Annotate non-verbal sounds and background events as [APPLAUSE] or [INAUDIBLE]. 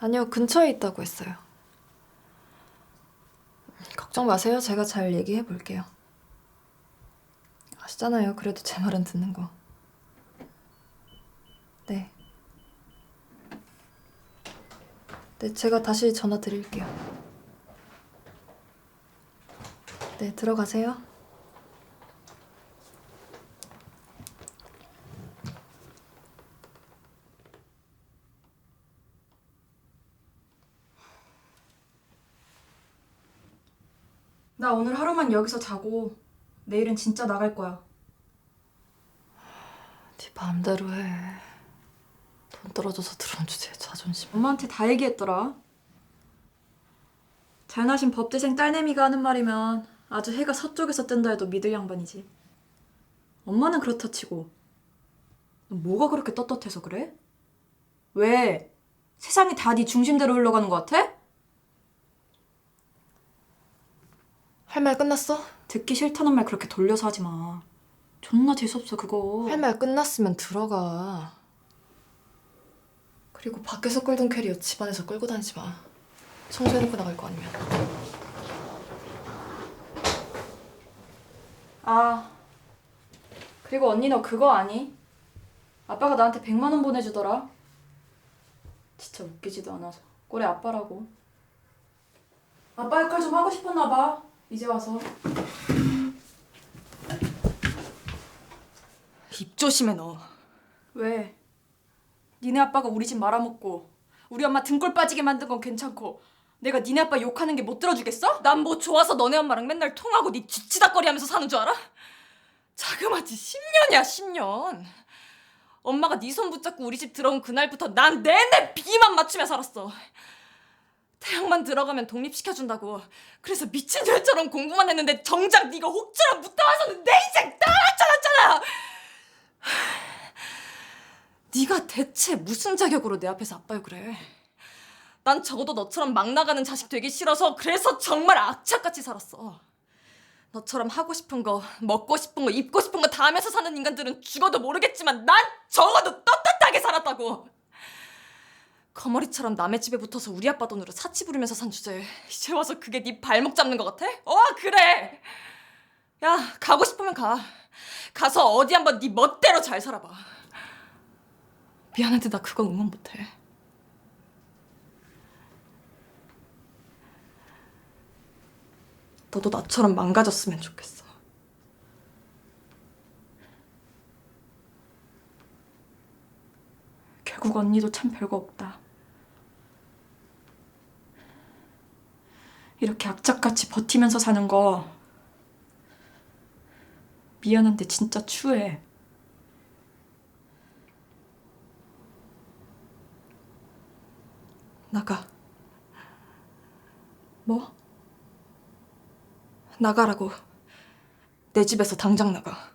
아니요, 근처에 있다고 했어요. 걱정 마세요. 제가 잘 얘기해 볼게요. 아시잖아요. 그래도 제 말은 듣는 거. 네. 네, 제가 다시 전화 드릴게요. 네, 들어가세요. 나 오늘 하루만 여기서 자고 내일은 진짜 나갈 거야. 네 마음대로 해. 돈 떨어져서 들어온 주제에 자존심. 엄마한테 다 얘기했더라. 잘나신 법대생 딸내미가 하는 말이면 아주 해가 서쪽에서 뜬다 해도 믿을 양반이지. 엄마는 그렇다 치고 넌 뭐가 그렇게 떳떳해서 그래? 왜? 세상이 다 네 중심대로 흘러가는 것 같아? 할 말 끝났어? 듣기 싫다는 말 그렇게 돌려서 하지 마. 존나 재수없어 그거. 할 말 끝났으면 들어가. 그리고 밖에서 끌던 캐리어 집안에서 끌고 다니지 마. 청소해놓고 나갈 거 아니면. 아 그리고 언니 너 그거 아니? 아빠가 나한테 100만 원 보내주더라 진짜 웃기지도 않아서 꼴에 아빠라고 아빠 역할 좀 하고 싶었나 봐 이제 와서 입 조심해 너. 왜? 니네 아빠가 우리 집 말아먹고 우리 엄마 등골 빠지게 만든 건 괜찮고 내가 니네 아빠 욕하는 게 못 들어주겠어? 난 뭐 좋아서 너네 엄마랑 맨날 통하고 네 쥐치닥거리하면서 사는 줄 알아? 자그마치 10년이야 10년. 엄마가 네 손 붙잡고 우리 집 들어온 그날부터 난 내내 비만 맞추며 살았어. 대학만 들어가면 독립시켜준다고. 그래서 미친 죄처럼 공부만 했는데 정작 네가 혹처럼 붙어와서는 내 인생 따라쳐놨잖아. [SIGHS] 네가 대체 무슨 자격으로 내 앞에서 아빠 욕을 해? 난 적어도 너처럼 막 나가는 자식 되기 싫어서 그래서 정말 악착같이 살았어. 너처럼 하고 싶은 거, 먹고 싶은 거, 입고 싶은 거 다 하면서 사는 인간들은 죽어도 모르겠지만 난 적어도 떳떳하게 살았다고. 거머리처럼 남의 집에 붙어서 우리 아빠 돈으로 사치 부리면서 산 주제에 이제 와서 그게 네 발목 잡는 것 같아? 어 그래. 야 가고 싶으면 가. 가서 어디 한번 네 멋대로 잘 살아봐. 미안한데 나 그건 응원 못해. 너도 나처럼 망가졌으면 좋겠어. 결국 언니도 참 별거 없다 이렇게 악착같이 버티면서 사는 거 미안한데 진짜 추해 나가. 뭐? 나가라고. 내 집에서 당장 나가.